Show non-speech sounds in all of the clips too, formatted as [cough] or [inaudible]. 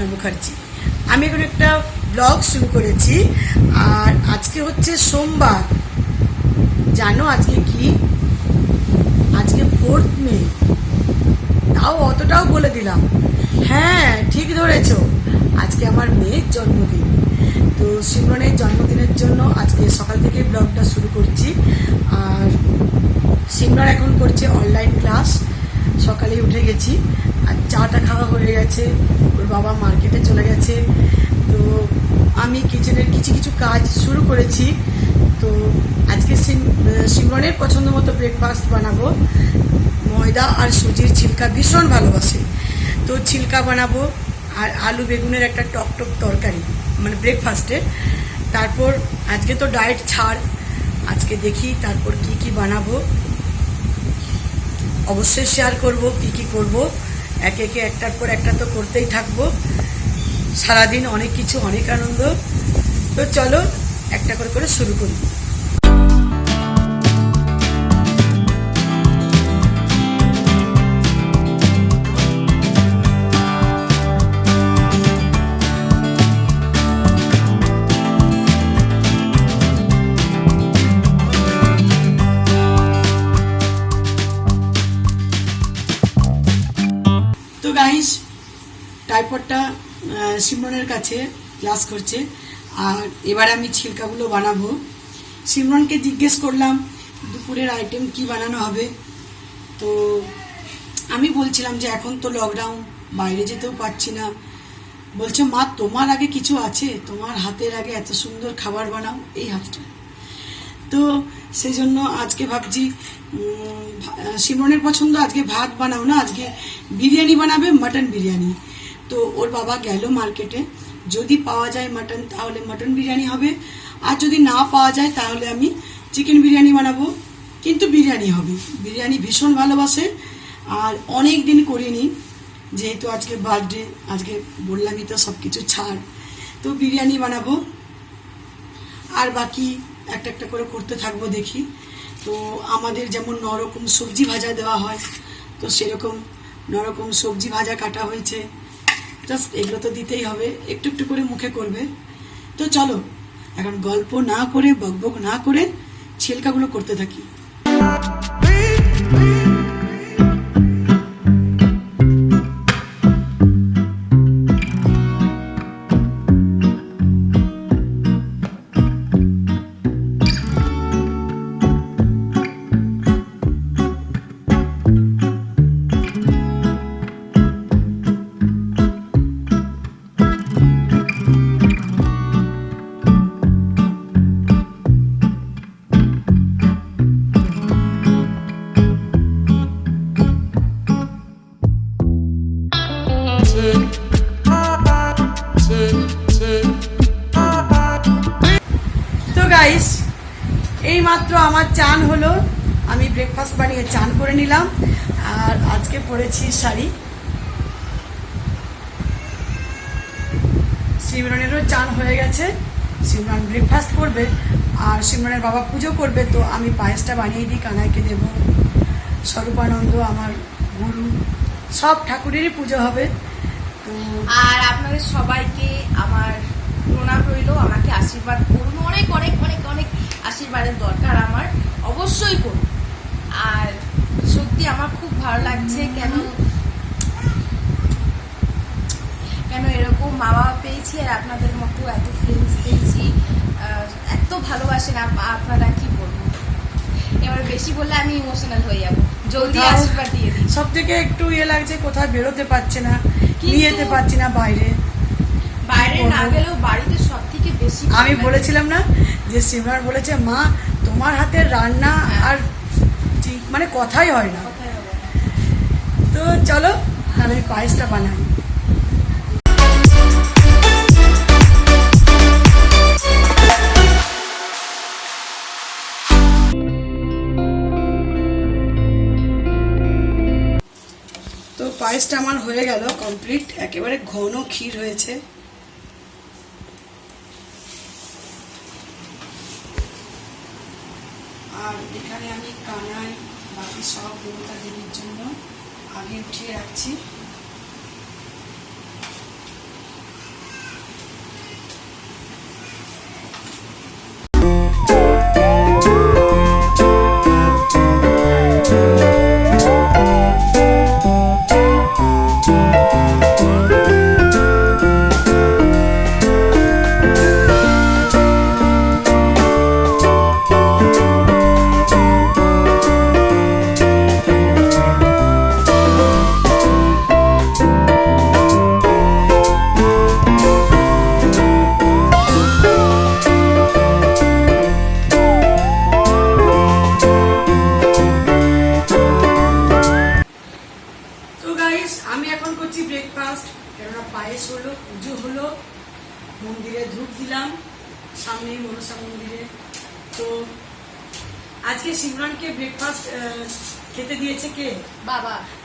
বন্দনা মুখার্জি। আমি এখন একটা ব্লগ শুরু করেছি, আর আজকে হচ্ছে সোমবার। জানো আজকে কি? আজকে ফোর্থ মে। তাও অতটাও বলে দিলাম। হ্যাঁ ঠিক ধরেছ। আজকে আমার মেয়ের জন্মদিন। তো সিমরনের জন্মদিনের জন্য আজকে সকাল থেকে ব্লগটা শুরু করছি। আর সিমরন এখন করছে অনলাইন ক্লাস সকালে উঠে গেছি, আর চাটা খাওয়া হয়ে গেছে, ওর বাবা মার্কেটে চলে গেছে। তো আমি কিচেনের কিছু কিছু কাজ শুরু করেছি। তো আজকে সিম- সিমরনের পছন্দ মতো ব্রেকফাস্ট বানাবো। ময়দা আর সুজির ছিলকা ভীষণ ভালোবাসে। তো ছিলকা বানাবো, আর আলু বেগুনের একটা টক টক তরকারি মানে ব্রেকফাস্টে তারপর আজকে তো ডায়েট ছাড়, আজকে দেখি তারপর কি কি বানাবো। অবশ্যই শেয়ার করব, কি কি করব। এক একে একটার পর একটা তো করতেই থাকব। সারাদিন অনেক কিছু, অনেক আনন্দ। তো চলো, একটা করে করে শুরু করি। সিমরনের কাছে ক্লাস করছে। আর এবার আমি ছিলকাগুলো বানাবো। সিমরনকে জিজ্ঞেস করলাম দুপুরের আইটেম কি বানানো হবে? তো আমি বলছিলাম যে এখন তো লকডাউন বাইরে যেতেও পারছি না। বলছে মা তোমার আগে কিছু আছে? তোমার হাতের আগে এত সুন্দর খাবার বানাও এই হাতটা। তো সেই জন্য আজকে ভাবছি উম, সিমরনের পছন্দ আজকে ভাত বানাও না আজকে বিরিয়ানি বানাবে মাটন বিরিয়ানি। তো ওর বাবা গেল মার্কেটে। যদি পাওয়া যায় মাটন, তাহলে মাটন বিরিয়ানি হবে। আর যদি না পাওয়া যায়, তাহলে আমি চিকেন বিরিয়ানি বানাবো। কিন্তু বিরিয়ানি হবে। বিরিয়ানি ভীষণ ভালোবাসে। আর অনেক দিন করিনি, যেহেতু আজকে বার্থডে আজকে বললামই তো সব কিছু ছাড়। তো বিরিয়ানি বানাবো। আর বাকি একটা একটা করে করতে থাকব দেখি। তো আমাদের যেমন নরকম সবজি ভাজা দেওয়া হয়, তো সেরকম নরকম সবজি ভাজা কাটা হয়েছে। জাস্ট এগুলো তো দিতেই হবে। একটু একটু করে মুখে করবে। তো চলো, এখন গল্প না করে, বকবক না করে ছিলকাগুলো করতে থাকি। চান হলো, আমি ব্রেকফাস্ট বানিয়ে চান করে নিলাম, আর আজকে পরেছি শাড়ি। সিমরনেরও চান হয়ে গেছে সিমরন ব্রেকফাস্ট করবে, আর সিমরনের বাবা পুজো করবে, তো আমি পায়েসটা বানিয়ে দিই, কানাইকে দেব। স্বরূপানন্দ আমার গুরু, সব ঠাকুরেরই পুজো হবে, তো আর আপনাদের সবাইকে আমার প্রণাম রইল, আমাকে আশীর্বাদ করুন। অনেক অনেক অনেক অনেক আশীর্বাদের দরকার আমার। অবশ্যই করুন আর সত্যি আমার খুব ভালো লাগছে কেন কেন এরকম মা বাবা পেয়েছি আর আপনাদের মতো এত ফ্রেন্ডস পেয়েছি। এত ভালোবাসেন আপনারা কি বলব এবার বেশি বললে আমি ইমোশনাল হয়ে যাব। জলদি আশীর্বাদ দিয়ে দিই সব থেকে একটু ইয়ে লাগছে কোথাও বেরোতে পারছে না নিয়ে যেতে পারছি না বাইরে। বাইরে না গেলেও বাড়িতে সব থেকে বেশি আমি বলেছিলাম না যে সিমরান বলেছে মা তোমার হাতের রান্না। আর মানে কথাই হয় না। তো চলো তাহলে আমি পায়েসটা বানাই। তো পায়েসটা আমার হয়ে গেল কমপ্লিট। একেবারে ঘন ক্ষীর হয়েছে আর এখানে আমি কানাই, বাকি সব দেবতা দেবীর জন্য আগে উঠিয়ে রাখছি।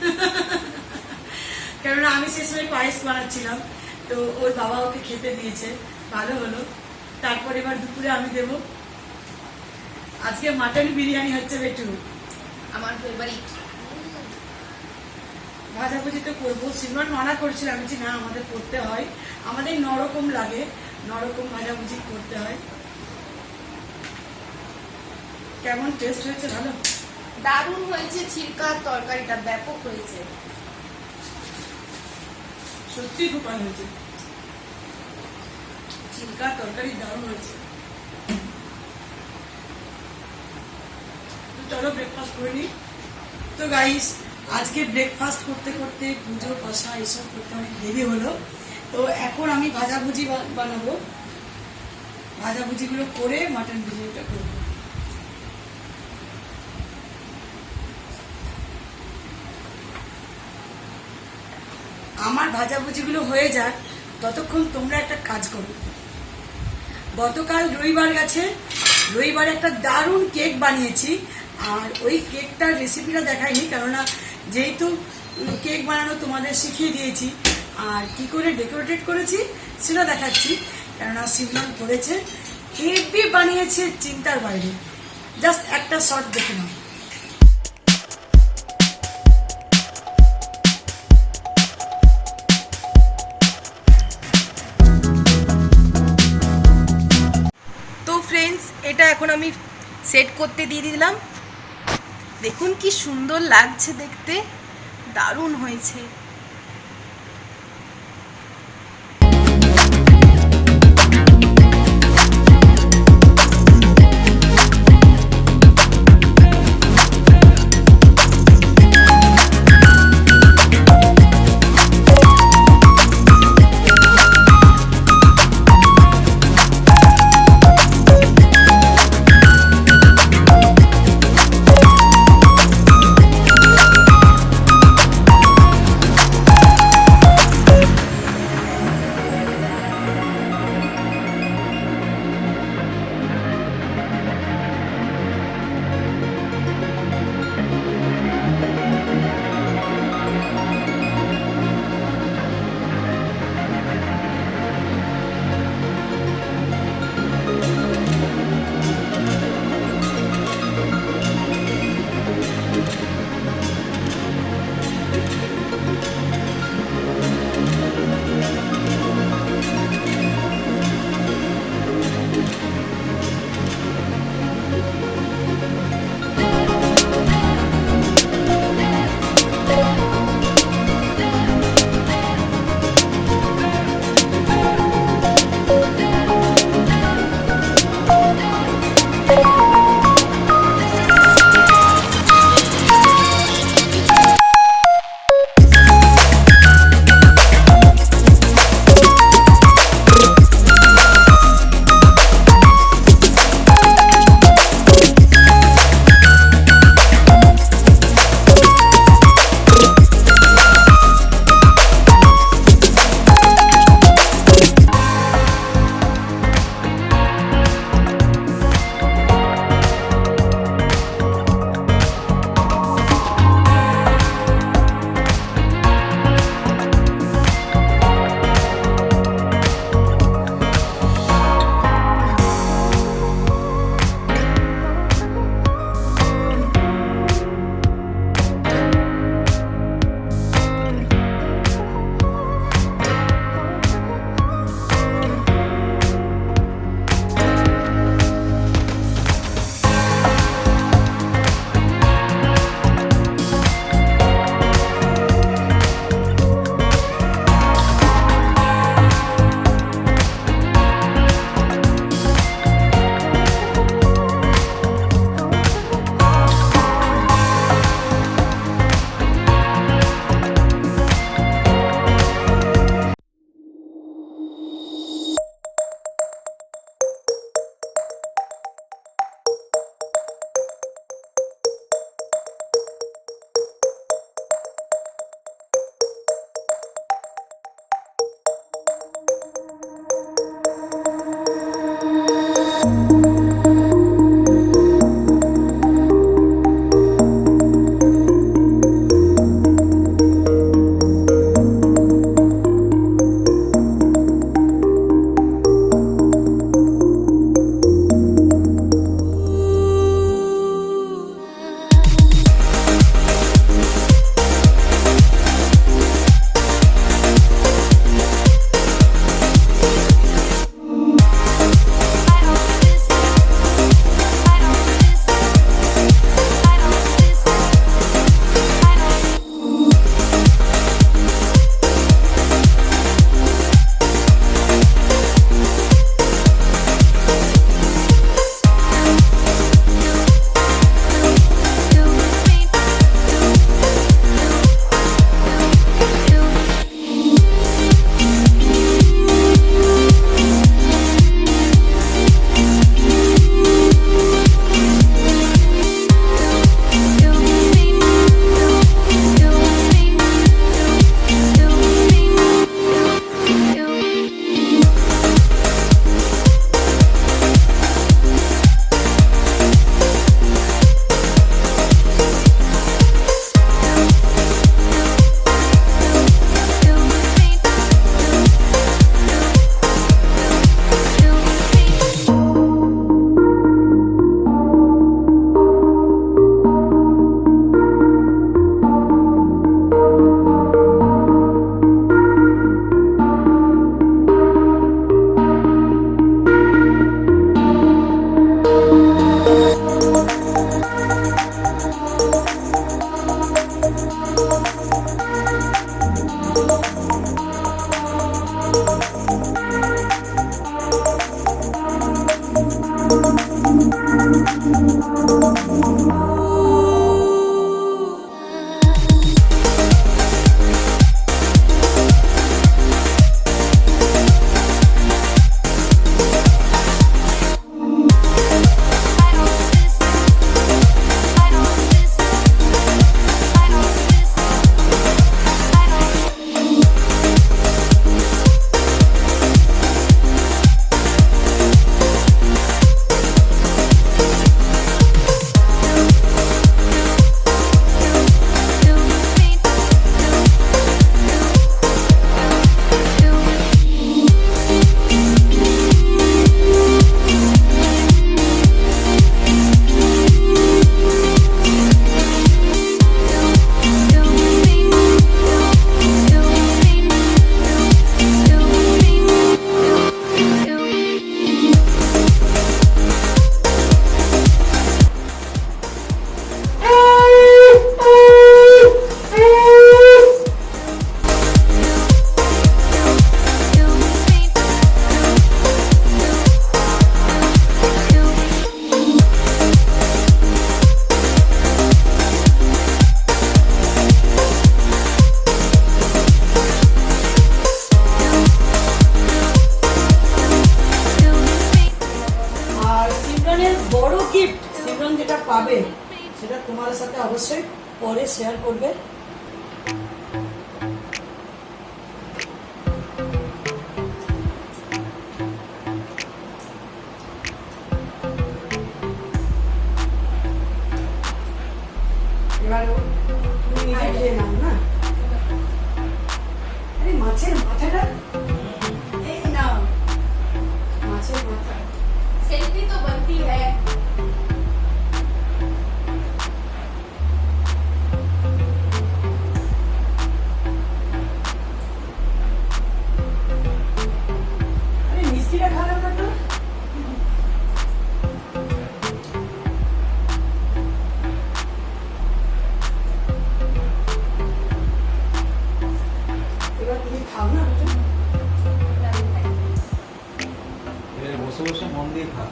[laughs] কেননা আমি সে সময় পায়েস বানাচ্ছিলাম তো ওর বাবা ওকে খেতে দিয়েছে ভালো হলো। তারপর এবার দুপুরে আমি দেব। আজকে মাটন বিরিয়ানি হচ্ছে বেটু। আমার ফেভারিট ভাজাভুজি তো করব। সিমরন মানা করছিল আমি বলছি না আমাদের করতে হয়। আমাদের নরকম লাগে নরকম ভাজাভুজি করতে হয়। কেমন টেস্ট হয়েছে ভালো? দারুণ হয়েছে ছিলকার তরকারিটা, ব্যাপক হয়েছে। সত্যি খুব হয়েছে। চিলকা তরকারি দারুণ হয়েছে। চলো ব্রেকফাস্ট করে নিই। তো গাইস আজকে ব্রেকফাস্ট করতে করতে পুজো, কষা এসব করতে অনেক দেরি হলো। তো এখন আমি ভাজাভুজি বানাবো। ভাজাভুজিগুলো করে মাটন বিরিয়ানিটা করব। আমার ভাজাভুজিগুলো হয়ে যাক, ততক্ষণ তোমরা একটা কাজ করো। গতকাল রবিবার গেছে, রবিবার একটা দারুণ কেক বানিয়েছি, আর ওই কেকটার রেসিপিটা দেখাইনি, কেননা যেহেতু কেক বানানো তোমাদের শিখিয়ে দিয়েছি, আর কি করে ডেকোরেটেড করেছি সেটা দেখাচ্ছি, কেননা সিমরন করেছে, হেভি বানিয়েছে চিন্তার বাইরে। জাস্ট একটা শর্ট দেখে নাও। এখন আমি সেট করতে দিয়ে দিলাম। দেখুন কি সুন্দর লাগছে দেখতে। দারুণ হয়েছে। যেটা পাবে সেটা তোমার সাথে অবশ্যই পরে শেয়ার করবে। এবারে বসে বসে মন দিয়ে খা।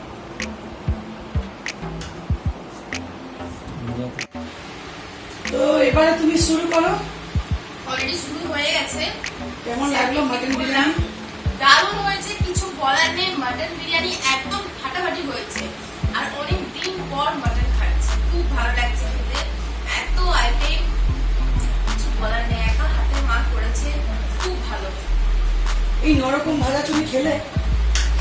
তো এবারে তুমি শুরু করো। অলরেডি শুরু হয়ে গেছে। কেমন লাগল মাটন বিরিয়ানি? দারুণ হয়েছে কিছু বলার নেই মাটন বিরিয়ানি একদম ফাটাফাটি হয়েছে। আর অনেক দিন পর মাটন খাচ্ছি খুব ভালো লাগছে খেতে। এত আইটেম কিছু বলার নেই একা হাতে মা করেছে খুব ভালো। এই নরকম ভাজা তুমি খেলে?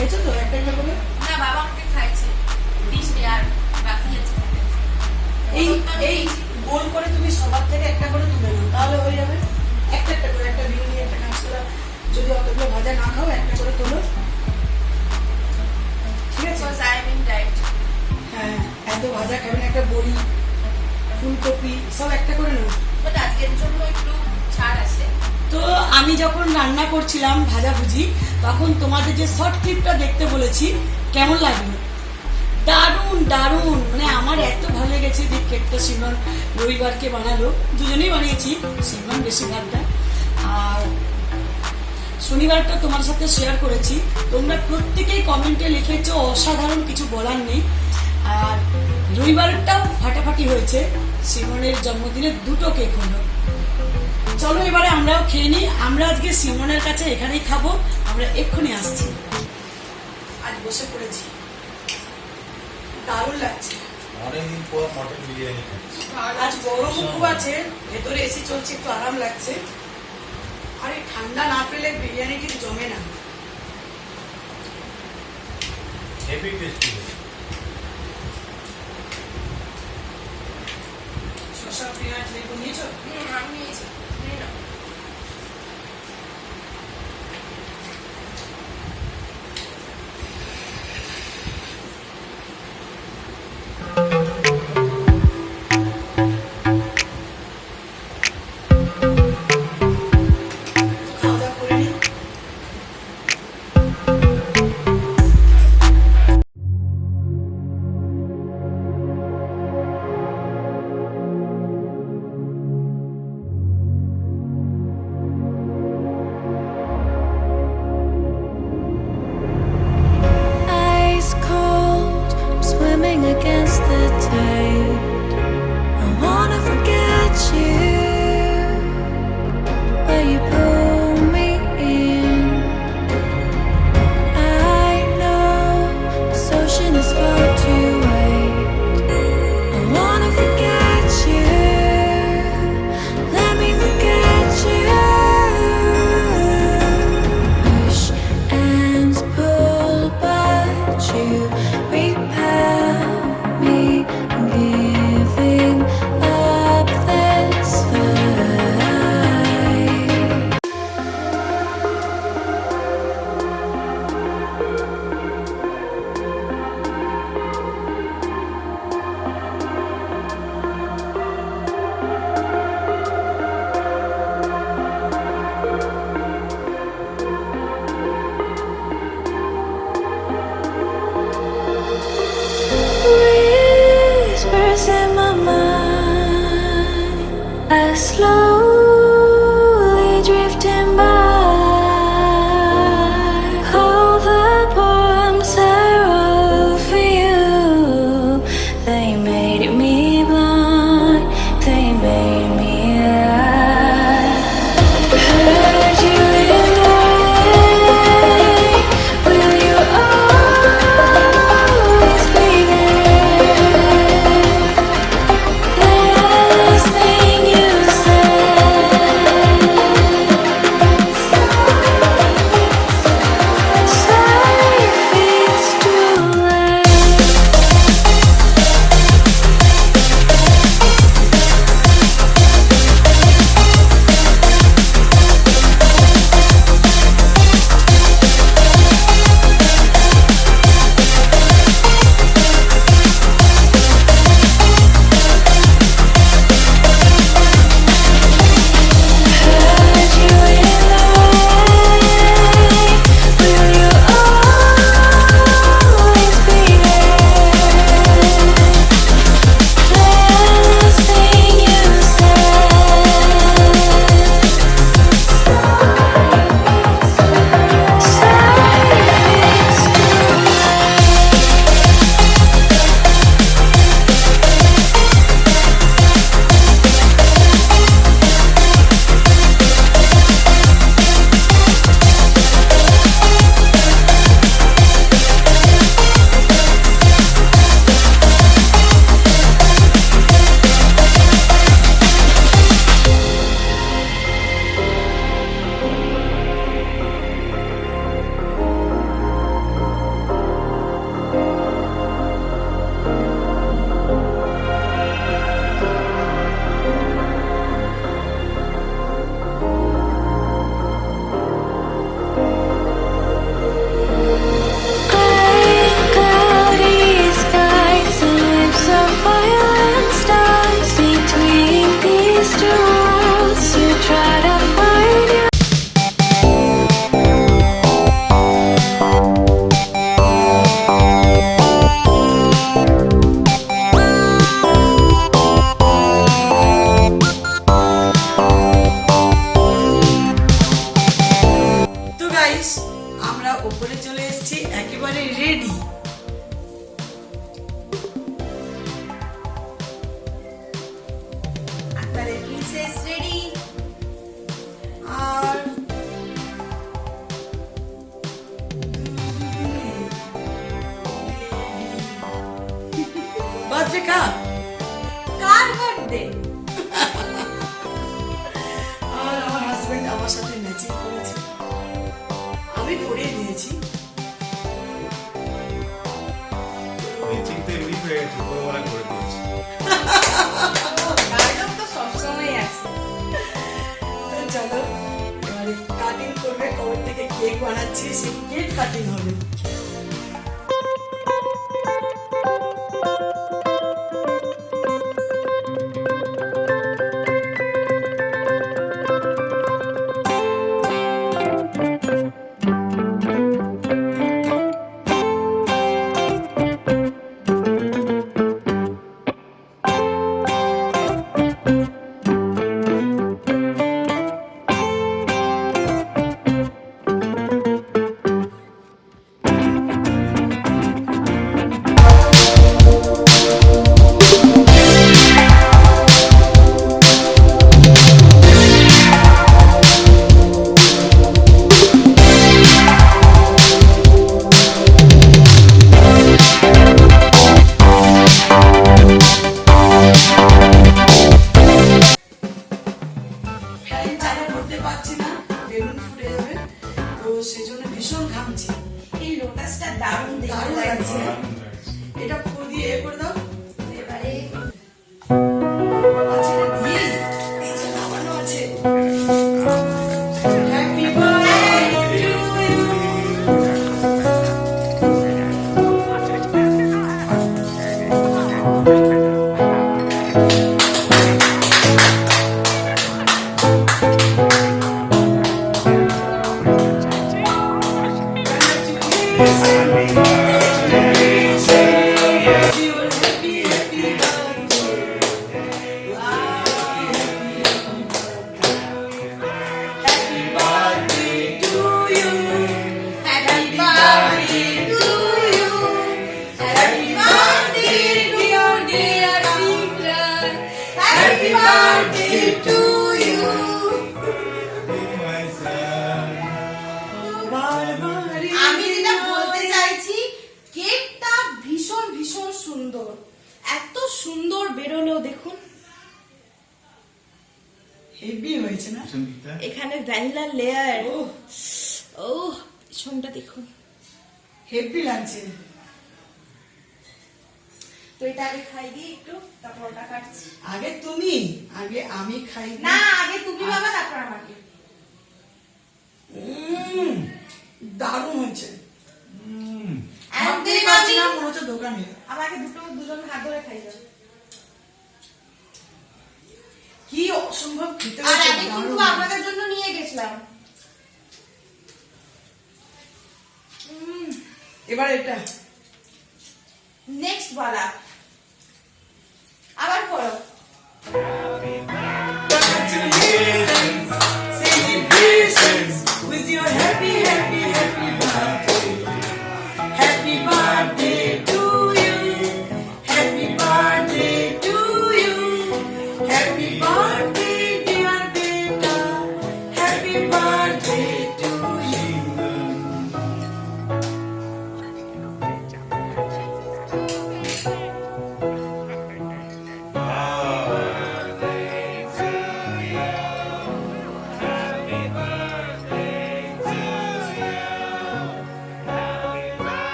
খেয়েছো তো একটা একটা করে? না বাবা আমাকে খাইছে। ডিশ আর বাকি আছে। এই এই গোল করে তুমি সবার থেকে একটা করে তুলে নাও তাহলে হয়ে যাবে। একটা একটা করে একটা বিরিয়ানি একটা কাঁচকলা যদি অতগুলো ভাজা না খাও একটা করে তোলো। ঠিক আছে? হ্যাঁ এত ভাজা খাবেন একটা বড়ি ফুলকপি সব একটা করে নাও। But আজকের জন্য একটু ছাড় আছে। তো আমি যখন রান্না করছিলাম ভাজাভুজি, তখন তোমাদের যে শর্ট ক্লিপটা দেখতে বলেছি, কেমন লাগল? দারুণ দারুণ! মানে আমার এত ভালো লেগেছে যে কেকটা সিমন রবিবারকে বানালো। দুজনেই বানিয়েছি সিমন বেশি ভাগটা আর শনিবারটা তোমার সাথে শেয়ার করেছি। তোমরা প্রত্যেকেই কমেন্টে লিখেছো, অসাধারণ কিছু বলার নেই। আর রবিবারটাও ফাটাফাটি হয়েছে। সিমনের জন্মদিনে দুটো কেক হলো। চলো এবারে আমরাও খেয়ে নিই। আমরা আজকে সিমনের কাছে এখানেই খাব। আমরা এক্ষুনি আসছি। আজ বসে পড়েছি। দারুণ লাগছে। অনেকদিন পর মটন বিরিয়ানি আজ গরম খুব আছে। ভেতরে এসি চলছে একটু আরাম লাগছে। আরে ঠান্ডা না পেলে বিরিয়ানি ঠিক জমে না। হেভি টেস্টি শসা পেঁয়াজ লেবু নিয়েছি? আছে কার? কার বার্থডে আর আমার হাজবেন্ড আমার সাথে ম্যাচিং করেছে। আমি পরে নিয়েছি চলো কাটিং করবে কবে থেকে কেক বানাচ্ছি সে কেক কাটিং হবে। তুমি? আগে আমি খাই না আগে তুমি বাবা তারপর আমাকে। দারুণ হয়েছে। কি অসম্ভব নিয়ে গেছিলাম। এবার এটা। নেক্সট বলা। আবার পড়ো Happy blessings, blessings with your happy, happy.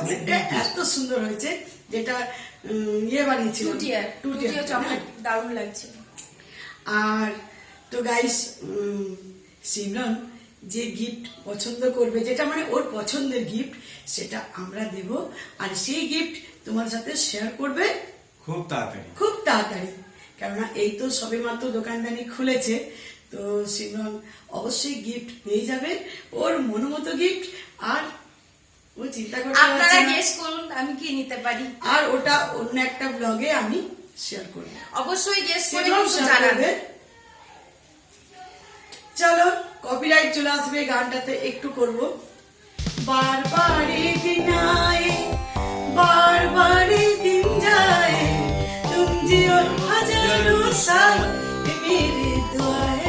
চকলেটটা এত সুন্দর হয়েছে যেটা ইয়ে বানিয়েছিল। Two tier. চকলেট। দারুণ লাগছে। আর তো গাইস সিমরন যে গিফট পছন্দ করবে যেটা মানে ওর পছন্দের গিফট সেটা আমরা দেব। আর সেই গিফট তোমার সাথে শেয়ার করবে খুব তাড়াতাড়ি। খুব তাড়াতাড়ি। কেননা এই তো সবে মাত্র দোকানদানি খুলেছে। তো সিমরন অবশ্যই গিফট পেয়ে যাবে। ওর মনোমতো গিফট আর আপনারা গেস করুন আমি কি নিতে পারি? আর ওটা অন্য একটা ব্লগে আমি শেয়ার করব। অবশ্যই গেস করে চলো কপিরাইট চলে আসবে গানটাতে একটু করব। বারবার দিন বারবার দিন যায়। জিও হাজারো সাল মেরে দোয়ায়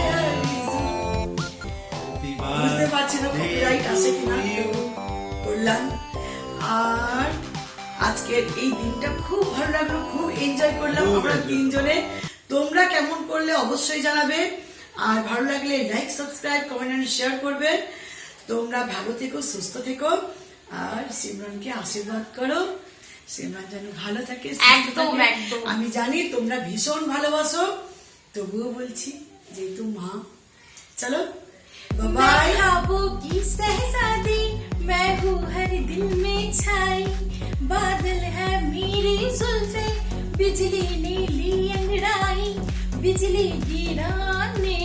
বুঝতে পারছি না কপিরাইট আছে কিনা। করলাম। আর আজকের এই দিনটা খুব ভালো লাগল খুব এনজয় করলাম আমরা তিনজনে। তোমরা কেমন করলে অবশ্যই জানাবে। আর ভালো লাগলে like subscribe comment and share করবে। তোমরা ভালো থেকো সুস্থ থেকো। আর সিমরনকে আশীর্বাদ করো। সিমরন যেন ভালো থাকে একদম, আমি জানি তোমরা ভীষণ ভালোবাসো তবুও বলছি যেহেতু মা। চলো मैं मैं हूँ हर दिल में छाई। बादल है मेरी जुल्फे बिजली नीली अंगड़ाई। बिजली गिराने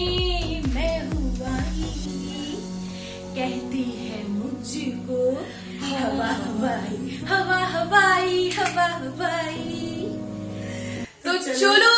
मैं हूँ आई। कहती है मुझको हवा हवाई हवा हवाई हवा हवाई। तो चलो। चलो